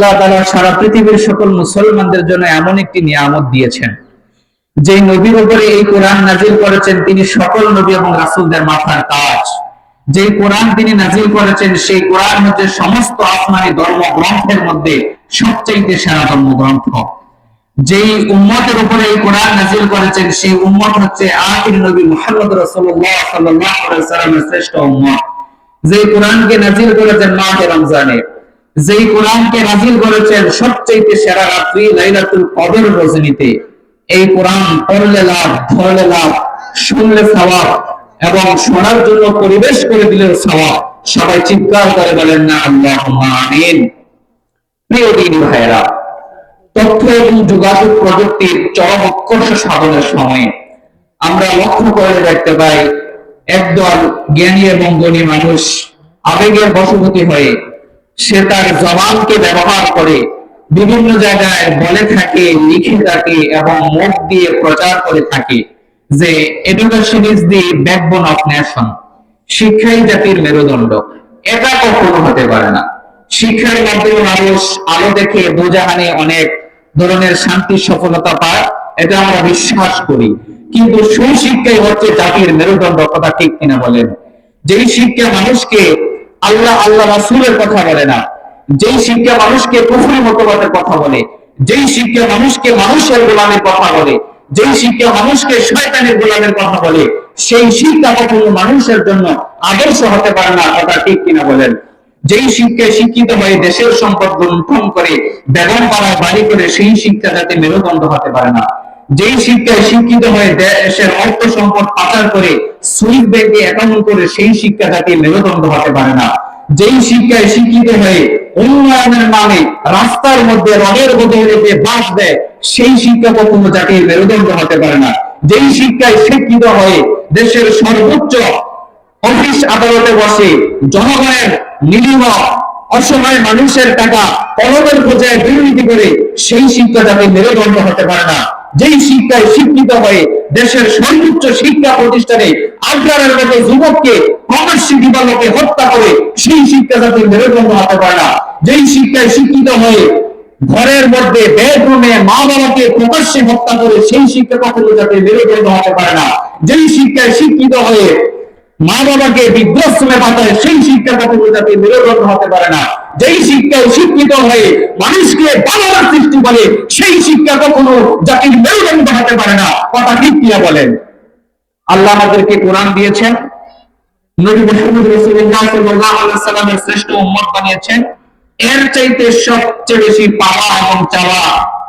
আল্লাহ তাআলা সারা পৃথিবীর সকল মুসলমানদের জন্য এমন একটি নিয়ামত দিয়েছেন। যে নবীর উপরে এই কোরআন নাজিল করেছেন, তিনি সকল নবী এবং রাসূলদের মাথার তাজ। যে কোরআন তিনি নাজিল করেছেন, সেই কোরআন হচ্ছে সমস্ত আসমানি ধর্ম গ্রন্থের মধ্যে সবচেয়ে সেরা ধর্মগ্রন্থ। যেই উম্মতের উপরে এই কোরআন নাজিল করেছেন, সেই উম্মত হচ্ছে আখির নবী মুহাম্মদ রাসূলুল্লাহ সাল্লাল্লাহু আলাইহি শ্রেষ্ঠ উম্মত। যেই কোরআনকে নাজিল করেছেন মাহে রমজানে যেই কোরআনকে নাজিল করেছেন সবচেয়ে সেরা রাত্রি লাইলাতুল কদর রজনীতে, এই কোরআন পড়লে লাভ, ধরলে লাভ, শুনলে সওয়াব এবং শোনার জন্য পরিবেশ করে দিলে সওয়াব। সবাই চিৎকার করে বলেন, না, আল্লাহুম্মা, আমিন। প্রিয় দিন ভাইরা তথ্য এবং যোগাযোগ প্রযুক্তির চরম উৎকর্ষ সাধনের সময়ে আমরা লক্ষ্য করে দেখতে পাই, একদল জ্ঞানী এবং গুণী মানুষ আবেগের বশবর্তী হয়ে সে তার জবানকে ব্যবহার করে বিভিন্ন জায়গায় বলে থাকে, লিখে থাকে এবং মুখ দিয়ে প্রচার করে থাকে যে education is the backbone of nation শিক্ষাই জাতির মেরুদণ্ড। এটা কখনো হতে পারে না। শিক্ষার মাধ্যমে মানুষ আলো দেখে বোঝাহানে অনেক ধরনের শান্তি, সফলতা পায়, এটা আমরা বিশ্বাস করি। কিন্তু সুশিক্ষাই হচ্ছে জাতির মেরুদণ্ড, কথা ঠিক কিনা বলেন? যেই শিক্ষা মানুষকে আল্লাহ আল্লাহ রাসূলের কথা বলে না। যেই শিক্ষা মানুষকে কুফরি মতবাদের কথা বলে, যেই শিক্ষা মানুষকে মানুষের গোলামের কথা বলে, যেই শিক্ষা মানুষকে শয়তানের গোলামের কথা বলে, সেই শিক্ষা কখনো মানুষের জন্য আদর্শ হতে পারে না, কথা ঠিক কিনা বলেন? যেই শিক্ষায় শিক্ষিত হয়ে দেশের সম্পদ লুণ্ঠন করে বেগম পাড়ায় বাড়ি করে সেই শিক্ষা যাতে মেরুদণ্ড হতে পারে না যেই শিক্ষায় শিক্ষিত হয়ে দেশের অর্থ সম্পদ পাচার করে সুইস ব্যাংকে অ্যাকাউন্ট করে সেই শিক্ষা যাতে মেরুদণ্ড হতে পারে না। যেই শিক্ষায় শিক্ষিত হয়ে উন্নয়নের নামে রাস্তার মধ্যে রঙের বদলে যে বাস দেয়, সেই শিক্ষা কখনো জাতির মেরুদণ্ড হতে পারে না। যেই শিক্ষায় শিক্ষিত হয়ে দেশের সর্বোচ্চ অফিস আদালতে বসে জনগণের নিরীহ, অসহায় মানুষের টাকা কলমের খোঁজে দুর্নীতি করে সেই শিক্ষা যাতে মেরুদণ্ড হতে পারে না। যেই শিক্ষায় শিক্ষিত হয়ে দেশের সর্বোচ্চ শিক্ষা প্রতিষ্ঠানে আগ্রারের মতো যুবককে কমার্সি বিভাগকে হত্যা করে সেই শিক্ষা জাতির মেরুদণ্ড হতে পারে না। যেই শিক্ষায় শিক্ষিত হয়ে ঘরের মধ্যে বেডরুমে মা বাবাকে প্রকাশ্যে হত্যা করে সেই শিক্ষা কখনো যাতে মেরুদণ্ড হতে পারে না। যেই শিক্ষায় শিক্ষিত হয়ে মা বাবাকে বৃদ্ধাশ্রমে সেই শিক্ষা কখনো যাতে মেরুদণ্ড হতে পারে না। যেই শিক্ষায় শিক্ষিত হয়ে মানুষকে বাবার সৃষ্টি বলে সেই শিক্ষা কখনো জাতির মেরুদণ্ড হতে পারে না। কথা ঠিক কিনা বলেন? আল্লাহ আমাদেরকে কোরআন দিয়েছেন। সবচেয়ে বেশি পাওয়া এবং চাওয়া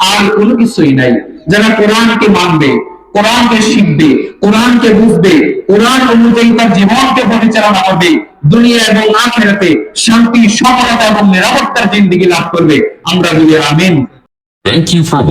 আর কোনো কিছুই নাই। যারা কোরআনকে মানবে কোরআনকে শিখবে, কোরআনকে বুঝবে, কোরআন অনুযায়ী তার জীবনকে পরিচালনা করবে, দুনিয়া এবং আখেরাতে শান্তি, সফলতা এবং নিরাপত্তার জিন্দিগি লাভ করবে আমরা বলি আমিন Thank you for.